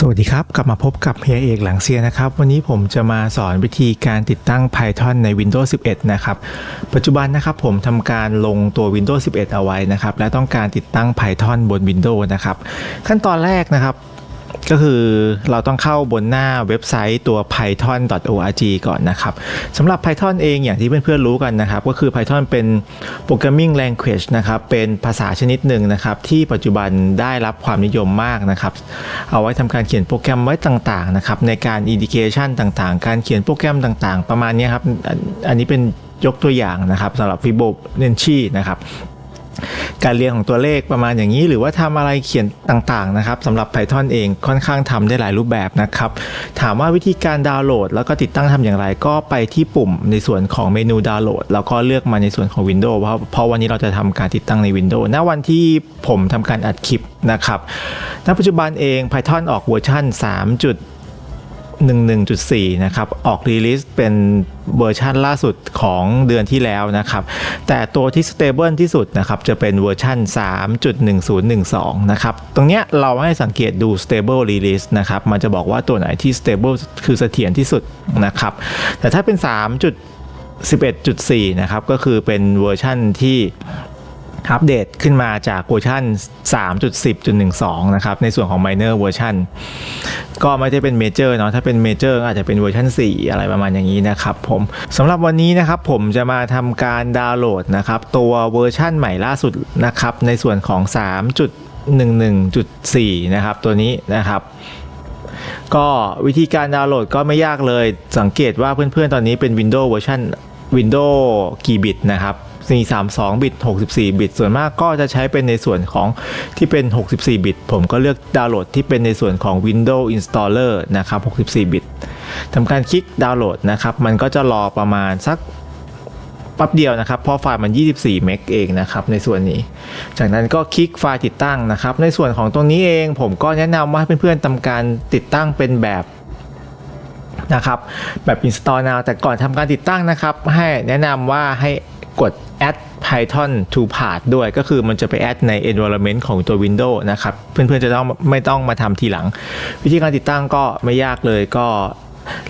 สวัสดีครับ กลับมาพบกับเฮียเอกหลังเซียนะครับ วันนี้ผมจะมาสอนวิธีการติดตั้ง Python ใน Windows 11 นะครับ ปัจจุบันนะครับผมทำการลงตัว Windows 11 เอาไว้นะครับ และต้องการติดตั้ง Python บน Windows นะครับ ขั้นตอนแรกนะครับ ก็คือเราต้องเข้าบนหน้าเว็บไซต์ตัว python.org ก่อนนะครับสำหรับ Python เองอย่างที่เพื่อนๆรู้กันนะครับ ก็คือ Python เป็น programming language นะครับ เป็นภาษาชนิดหนึ่งนะครับ ที่ปัจจุบันได้รับความนิยมมากนะครับ เอาไว้ทำการเขียนโปรแกรมไว้ต่างๆนะครับ ในการ indication ต่างๆ การเขียนโปรแกรมต่างๆ ประมาณนี้ครับ อันนี้เป็นยกตัวอย่างนะครับสำหรับ Fibonacci นะครับ การเรียงของตัวเลขประมาณอย่างนี้ หรือว่าทำอะไรเขียนต่างๆนะครับสำหรับ Python เองค่อนข้างทำได้หลายรูปแบบนะครับ ถามว่าวิธีการดาวน์โหลด แล้วก็ติดตั้งทำอย่างไร ก็ไปที่ปุ่มในส่วนของเมนูดาวน์โหลด แล้วก็เลือกมาในส่วนของ Windows เพราะเพราะวันนี้เราจะทำการติดตั้งใน Windows ณวันที่ผมทำการอัดคลิปนะครับณปัจจุบันเอง Python ออกเวอร์ชัน3 11.4 นะครับ ออกรีลิสเป็นเวอร์ชันล่าสุดของเดือนที่แล้วนะครับ แต่ตัวที่ stable ที่สุดนะครับ จะเป็นเวอร์ชัน3.1012 นะครับ ตรงเนี้ยเราให้สังเกตดู stable release นะครับ มันจะบอกว่าตัวไหนที่ stable คือเสถียรที่สุดนะครับ แต่ถ้าเป็น 3.11.4 นะครับ ก็คือเป็นเวอร์ชันที่ อัปเดตขึ้นมาจากเวอร์ชัน3.10.12 นะครับ ในส่วนของ minor เวอร์ชันก็ไม่ได้เป็นเมเจอร์เนาะถ้าเป็นเมเจอร์อาจจะเป็นเวอร์ชัน4 อะไรประมาณอย่างนี้นะครับผมสำหรับวันนี้นะครับผมจะมาทำการดาวน์โหลดนะครับ ตัวเวอร์ชันใหม่ล่าสุดนะครับ ในส่วนของ 3.11.4 นะครับ ตัวนี้นะครับก็วิธีการดาวน์โหลดก็ไม่ยากเลยสังเกตว่าเพื่อนๆตอนนี้เป็น Windows เวอร์ชัน Windows กี่บิตนะครับ มี32 บิต 64 บิต ส่วนมากก็จะใช้เป็นในส่วนของที่เป็น 64 บิต ผมก็เลือกดาวน์โหลดที่เป็นในส่วนของ Windows Installer นะครับ 64 บิตทำการคลิกดาวน์โหลดนะครับ มันก็จะรอประมาณสักแป๊บเดียวนะครับ เพราะไฟล์มัน 24 เมกเองนะครับ ในส่วนนี้ จากนั้นก็คลิกไฟล์ติดตั้งนะครับ ในส่วนของตรงนี้เองผมก็แนะนำว่าให้เพื่อนๆทำการติดตั้งเป็นแบบนะครับ แบบ install now แต่ก่อนทำการติดตั้งนะครับ ให้แนะนำว่าให้ กด add python to path ด้วยก็คือมันจะไป add ใน environment ของตัว Windows นะครับ เพื่อนๆจะต้องไม่ต้องมาทำทีหลัง วิธีการติดตั้งก็ไม่ยากเลยก็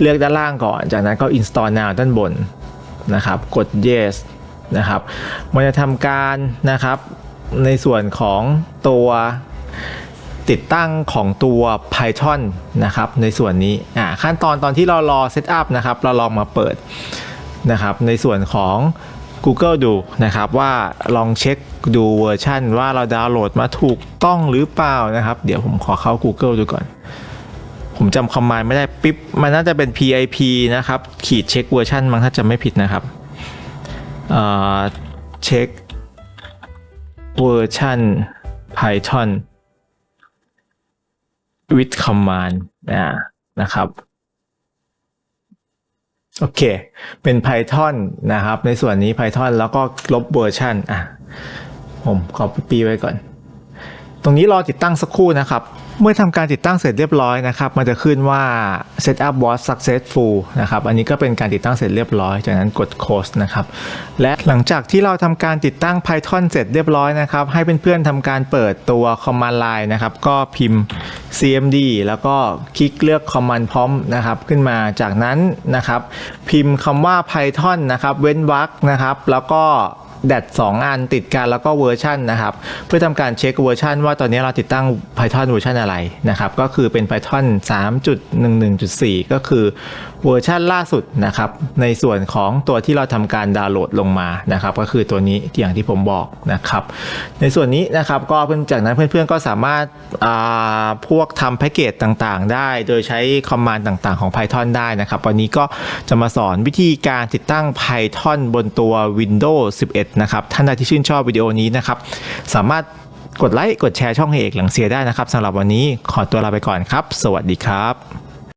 เลือกด้านล่างก่อน จากนั้นก็ install now ด้านบนนะครับ กด yes นะครับ มันจะทำการนะครับในส่วนของตัวติดตั้งของตัว Python นะครับในส่วนนี้อ่าขั้นตอนตอนที่เรารอเซตอัพนะครับเราลองมาเปิดนะครับในส่วนของ Google ดูนะครับว่าลองเช็คดูเวอร์ชันว่าเราดาวน์โหลดมาถูกต้องหรือเปล่านะครับ เดี๋ยวผมขอเข้า Google ดูก่อน ผมจำคอมมานด์ไม่ได้ปิ๊บมันน่าจะเป็น PIP นะครับ ขีดเช็คเวอร์ชันมั้งถ้าจำไม่ผิดนะครับเเช็คเวอร์ชัน Python with command นะครับ โอเค เป็น Python นะครับ ในส่วนนี้ Python แล้วก็ลบเวอร์ชันอะ ผมขอปีไว้ก่อน ตรงนี้รอติดตั้งสักครู่นะครับ เมื่อทำการติดตั้งเสร็จเรียบร้อยนะครับ มันจะขึ้นว่า setup was successful นะครับ อันนี้ก็เป็นการติดตั้งเสร็จเรียบร้อย จากนั้นกด close นะครับ และหลังจากที่เราทำการติดตั้ง Python เสร็จเรียบร้อยนะครับ ให้เพื่อนๆทำการเปิดตัว command line นะครับ ก็พิมพ์ cmd แล้วก็คลิกเลือก command prompt นะครับ ขึ้นมา จากนั้นนะครับ พิมพ์คำว่า python นะครับ เว้นวรรคนะครับ แล้วก็ แดดสองอันติดกันแล้วก็เวอร์ชันนะครับ เพื่อทำการเช็คเวอร์ชันว่าตอนนี้เราติดตั้ง Python เวอร์ชันอะไรนะครับ ก็คือเป็น Python 3.11.4 ก็คือ เวอร์ชันล่าสุดนะครับในส่วนของตัวที่เราทำการดาวน์โหลดลงมานะครับก็คือตัวนี้อย่างที่ผมบอกนะครับ ในส่วนนี้นะครับก็เพื่อนจากนั้นเพื่อนๆก็สามารถาพวกทำแพ็กเกจต่างๆ ได้ โดยใช้คอมมานด์ต่างๆของ Python ได้นะครับ วันนี้ก็จะมาสอนวิธีการติดตั้ง Python บนตัว Windows 11 นะครับ ท่านใดที่ชื่นชอบวิดีโอนี้นะครับ สามารถกดไลค์กดแชร์ช่องให้เอกหลังเสียได้นะครับสำหรับวันนี้ขอตัวลาไปก่อนครับ สวัสดีครับ